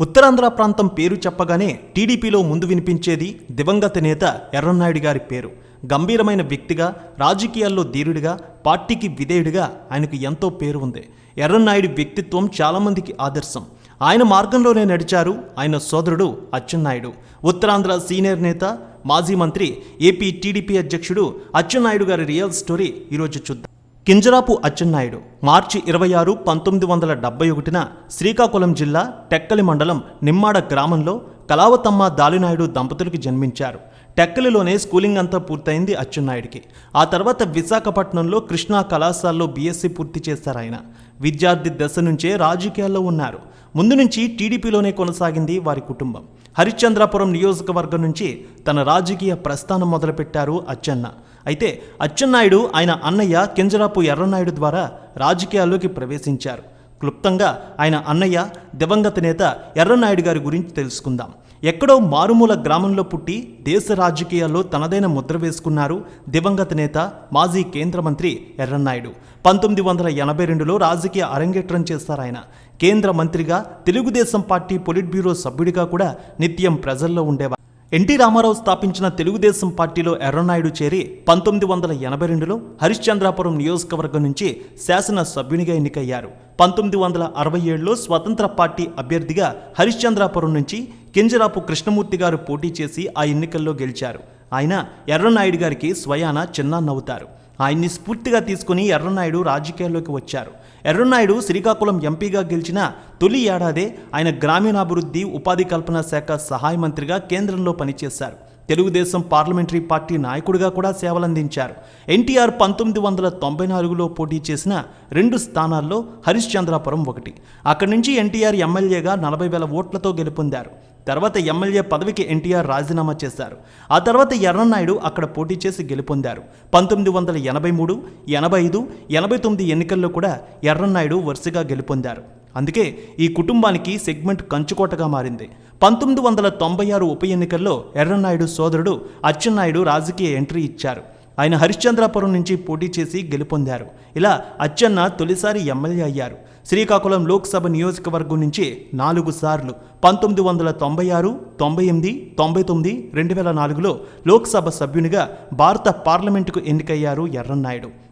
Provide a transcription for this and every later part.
ఉత్తరాంధ్ర ప్రాంతం పేరు చెప్పగానే టీడీపీలో ముందు వినిపించేది దివంగత నేత ఎర్రన్నాయుడు గారి పేరు. గంభీరమైన వ్యక్తిగా రాజకీయాల్లో ధీరుడిగా పార్టీకి విధేయుడిగా ఆయనకు ఎంతో పేరు ఉంది. ఎర్రన్నాయుడి వ్యక్తిత్వం చాలామందికి ఆదర్శం. ఆయన మార్గంలోనే నడిచారు. ఆయన సోదరుడు అచ్చెన్నాయుడు. ఉత్తరాంధ్ర సీనియర్ నేత మాజీ మంత్రి ఏపీ టీడీపీ అధ్యక్షుడు అచ్చెన్నాయుడు గారి రియల్ స్టోరీ ఈరోజు చూద్దాం. కింజరాపు అచ్చెన్నాయుడు మార్చి ఇరవై ఆరు పంతొమ్మిది వందల డెబ్బై ఒకటిన శ్రీకాకుళం జిల్లా టెక్కలి మండలం నిమ్మాడ గ్రామంలో కలావతమ్మ దాలినాయుడు దంపతులకు జన్మించారు. టెక్కలిలోనే స్కూలింగ్ అంతా పూర్తయింది అచ్చెన్నాయుడికి. ఆ తర్వాత విశాఖపట్నంలో కృష్ణా కళాశాలలో బీఎస్సీ పూర్తి చేశారు ఆయన. విద్యార్థి దశ నుంచే రాజకీయాల్లో ఉన్నారు. ముందు నుంచి టీడీపీలోనే కొనసాగింది వారి కుటుంబం. హరిశ్చంద్రాపురం నియోజకవర్గం నుంచి తన రాజకీయ ప్రస్థానం మొదలుపెట్టారు అచ్చెన్న. అయితే అచ్చెన్నాయుడు ఆయన అన్నయ్య కింజరాపు ఎర్రనాయుడు ద్వారా రాజకీయాల్లోకి ప్రవేశించారు. క్లుప్తంగా ఆయన అన్నయ్య దివంగత నేత ఎర్రనాయుడు గారి గురించి తెలుసుకుందాం. ఎక్కడో మారుమూల గ్రామంలో పుట్టి దేశ రాజకీయాల్లో తనదైన ముద్ర వేసుకున్నారు దివంగత నేత మాజీ కేంద్ర మంత్రి ఎర్రన్నాయుడు. పంతొమ్మిది వందల ఎనభై రెండులో రాజకీయ అరంగేట్రం చేస్తారు ఆయన. కేంద్ర మంత్రిగా తెలుగుదేశం పార్టీ పొలిట్ బ్యూరో సభ్యుడిగా కూడా నిత్యం ప్రజల్లో ఉండేవారు. ఎన్టీ రామారావు స్థాపించిన తెలుగుదేశం పార్టీలో ఎర్రనాయుడు చేరి పంతొమ్మిది వందల ఎనభై రెండులో హరిశ్చంద్రాపురం నియోజకవర్గం నుంచి శాసన సభ్యునిగా ఎన్నికయ్యారు. పంతొమ్మిది వందల అరవై ఏడులో స్వతంత్ర పార్టీ అభ్యర్థిగా హరిశ్చంద్రాపురం నుంచి కింజరాపు కృష్ణమూర్తి గారు పోటీ చేసి ఆ ఎన్నికల్లో గెలిచారు. ఆయన ఎర్రనాయుడు గారికి స్వయాన చిన్నాన్నవుతారు. ఆయన్ని స్ఫూర్తిగా తీసుకుని ఎర్రనాయుడు రాజకీయాల్లోకి వచ్చారు. ఎర్రనాయుడు శ్రీకాకుళం ఎంపీగా గెలిచిన తొలి ఏడాదే ఆయన గ్రామీణాభివృద్ధి ఉపాధి కల్పన శాఖ సహాయ మంత్రిగా కేంద్రంలో పనిచేశారు. తెలుగుదేశం పార్లమెంటరీ పార్టీ నాయకుడిగా కూడా సేవలందించారు. ఎన్టీఆర్ పంతొమ్మిది వందల తొంభై నాలుగులో పోటీ చేసిన రెండు స్థానాల్లో హరిశ్చంద్రాపురం ఒకటి. అక్కడి నుంచి ఎన్టీఆర్ ఎమ్మెల్యేగా నలభై వేల ఓట్లతో గెలుపొందారు. తర్వాత ఎమ్మెల్యే పదవికి ఎన్టీఆర్ రాజీనామా చేశారు. ఆ తర్వాత ఎర్రనాయుడు అక్కడ పోటీ చేసి గెలుపొందారు. పంతొమ్మిది వందల ఎనభై మూడు ఎనభై ఐదు ఎనభై తొమ్మిది ఎన్నికల్లో కూడా ఎర్రనాయుడు వరుసగా గెలుపొందారు. అందుకే ఈ కుటుంబానికి సెగ్మెంట్ కంచుకోటగా మారింది. పంతొమ్మిది వందల తొంభై ఆరు ఉప ఎన్నికల్లో ఎర్రనాయుడు సోదరుడు అచ్చెన్నాయుడు రాజకీయ ఎంట్రీ ఇచ్చారు. ఆయన హరిశ్చంద్రాపురం నుంచి పోటీ చేసి గెలుపొందారు. ఇలా అచ్చెన్న తొలిసారి ఎమ్మెల్యే అయ్యారు. శ్రీకాకుళం లోక్సభ నియోజకవర్గం నుంచి నాలుగు సార్లు. పంతొమ్మిది వందల తొంభై ఆరు తొంభై ఎనిమిది తొంభై తొమ్మిది రెండు వేల నాలుగులో లోక్సభ సభ్యునిగా భారత పార్లమెంటుకు ఎన్నికయ్యారు ఎర్రన్నాయుడు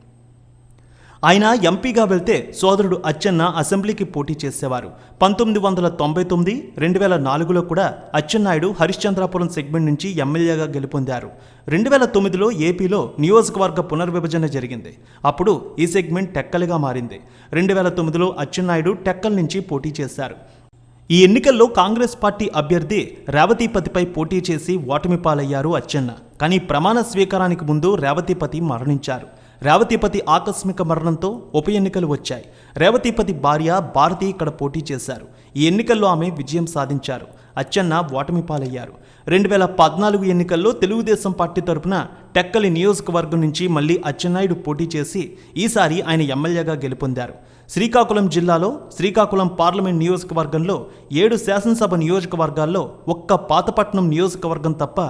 ఆయన ఎంపీగా వెళ్తే సోదరుడు అచ్చెన్న అసెంబ్లీకి పోటీ చేసేవారు. పంతొమ్మిది వందల తొంభై తొమ్మిది రెండు వేల నాలుగులో కూడా అచ్చెన్నాయుడు హరిశ్చంద్రాపురం సెగ్మెంట్ నుంచి ఎమ్మెల్యేగా గెలుపొందారు. రెండు వేల తొమ్మిదిలో ఏపీలో నియోజకవర్గ పునర్విభజన జరిగింది. అప్పుడు ఈ సెగ్మెంట్ టెక్కలుగా మారింది. రెండు వేల తొమ్మిదిలో అచ్చెన్నాయుడు టెక్కల్ నుంచి పోటీ చేశారు. ఈ ఎన్నికల్లో కాంగ్రెస్ పార్టీ అభ్యర్థి రేవతిపతిపై పోటీ చేసి ఓటమి పాలయ్యారు అచ్చెన్న. కానీ ప్రమాణ స్వీకారానికి ముందు రేవతిపతి మరణించారు. రేవతిపతి ఆకస్మిక మరణంతో ఉప ఎన్నికలు వచ్చాయి. రేవతిపతి భార్య భారతి ఇక్కడ పోటీ చేశారు. ఈ ఎన్నికల్లో ఆమె విజయం సాధించారు. అచ్చెన్న ఓటమి పాలయ్యారు. రెండు వేల పద్నాలుగు ఎన్నికల్లో తెలుగుదేశం పార్టీ తరపున టెక్కలి నియోజకవర్గం నుంచి మళ్ళీ అచ్చెన్నాయుడు పోటీ చేసి ఈసారి ఆయన ఎమ్మెల్యేగా గెలుపొందారు. శ్రీకాకుళం జిల్లాలో శ్రీకాకుళం పార్లమెంట్ నియోజకవర్గంలో ఏడు శాసనసభ నియోజకవర్గాల్లో ఒక్క పాతపట్నం నియోజకవర్గం తప్ప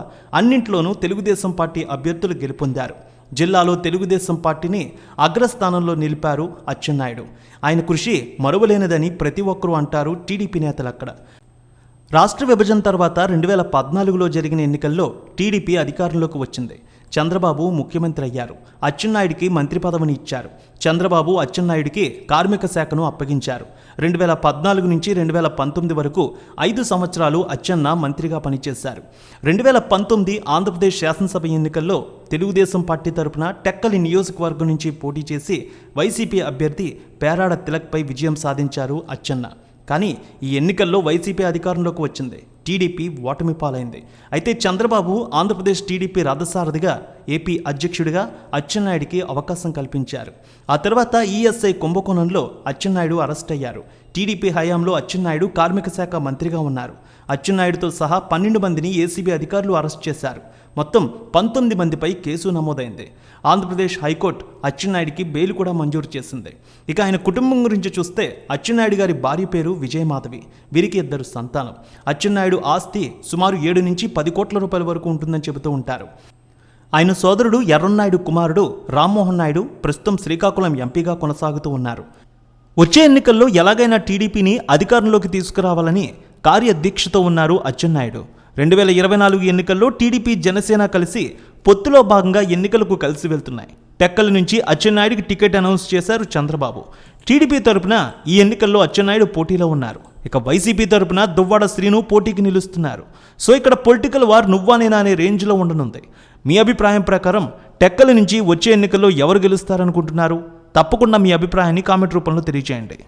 అన్నింట్లోనూ తెలుగుదేశం పార్టీ అభ్యర్థులు గెలుపొందారు. జిల్లాలో తెలుగుదేశం పార్టీని అగ్రస్థానంలో నిలిపారు అచ్చెన్నాయుడు. ఆయన కృషి మరువలేనిదని ప్రతి ఒక్కరూ అంటారు టీడీపీ నేతలు అక్కడ. రాష్ట్ర విభజన తర్వాత రెండు వేల పద్నాలుగులో జరిగిన ఎన్నికల్లో టీడీపీ అధికారంలోకి వచ్చింది. చంద్రబాబు ముఖ్యమంత్రి అయ్యారు. అచ్చెన్నాయుడికి మంత్రి పదవిని ఇచ్చారు. చంద్రబాబు అచ్చెన్నాయుడికి కార్మిక శాఖను అప్పగించారు. రెండు వేల పద్నాలుగు నుంచి రెండు వేల పంతొమ్మిది వరకు ఐదు సంవత్సరాలు అచ్చెన్న మంత్రిగా పనిచేశారు. రెండు వేల పంతొమ్మిది ఆంధ్రప్రదేశ్ శాసనసభ ఎన్నికల్లో తెలుగుదేశం పార్టీ తరపున టెక్కలి నియోజకవర్గం నుంచి పోటీ చేసి వైసీపీ అభ్యర్థి పేరాడ తిలక్పై విజయం సాధించారు అచ్చెన్న. కానీ ఈ ఎన్నికల్లో వైసీపీ అధికారంలోకి వచ్చింది. టీడీపీ ఓటమి పాలైంది. అయితే చంద్రబాబు ఆంధ్రప్రదేశ్ టీడీపీ రథసారథిగా ఏపీ అధ్యక్షుడిగా అచ్చెన్నాయుడికి అవకాశం కల్పించారు. ఆ తర్వాత ఈఎస్ఐ కుంభకోణంలో అచ్చెన్నాయుడు అరెస్ట్ అయ్యారు. టీడీపీ హయాంలో అచ్చెన్నాయుడు కార్మిక శాఖ మంత్రిగా ఉన్నారు. అచ్చెన్నాయుడుతో సహా పన్నెండు మందిని ఏసీబీ అధికారులు అరెస్ట్ చేశారు. మొత్తం పంతొమ్మిది మందిపై కేసు నమోదైంది. ఆంధ్రప్రదేశ్ హైకోర్టు అచ్చెన్నాయుడికి బెయిల్ కూడా మంజూరు చేసింది. ఇక ఆయన కుటుంబం గురించి చూస్తే అచ్చెన్నాయుడు గారి భార్య పేరు విజయమాధవి. వీరికి ఇద్దరు సంతానం. అచ్చెన్నాయుడు ఆస్తి సుమారు ఏడు నుంచి పది కోట్ల రూపాయల వరకు ఉంటుందని చెబుతూ ఉంటారు. ఆయన సోదరుడు ఎర్రన్నాయుడు కుమారుడు రామ్మోహన్ నాయుడు ప్రస్తుతం శ్రీకాకుళం ఎంపీగా కొనసాగుతూ ఉన్నారు. వచ్చే ఎన్నికల్లో ఎలాగైనా టీడీపీని అధికారంలోకి తీసుకురావాలని కార్యదీక్షతో ఉన్నారు అచ్చెన్నాయుడు. రెండు వేల ఇరవై నాలుగు ఎన్నికల్లో టీడీపీ జనసేన కలిసి పొత్తులో భాగంగా ఎన్నికలకు కలిసి వెళ్తున్నాయి. టెక్కల నుంచి అచ్చెన్నాయుడికి టికెట్ అనౌన్స్ చేశారు చంద్రబాబు. టీడీపీ తరపున ఈ ఎన్నికల్లో అచ్చెన్నాయుడు పోటీలో ఉన్నారు. ఇక వైసీపీ తరపున దువ్వాడ శ్రీను పోటీకి నిలుస్తున్నారు. సో ఇక్కడ పొలిటికల్ వార్ నువ్వా నేనా అనే రేంజ్లో ఉండనుంది. మీ అభిప్రాయం ప్రకారం టెక్కల నుంచి వచ్చే ఎన్నికల్లో ఎవరు గెలుస్తారనుకుంటున్నారు? తప్పకుండా మీ అభిప్రాయాన్ని కామెంట్ రూపంలో తెలియజేయండి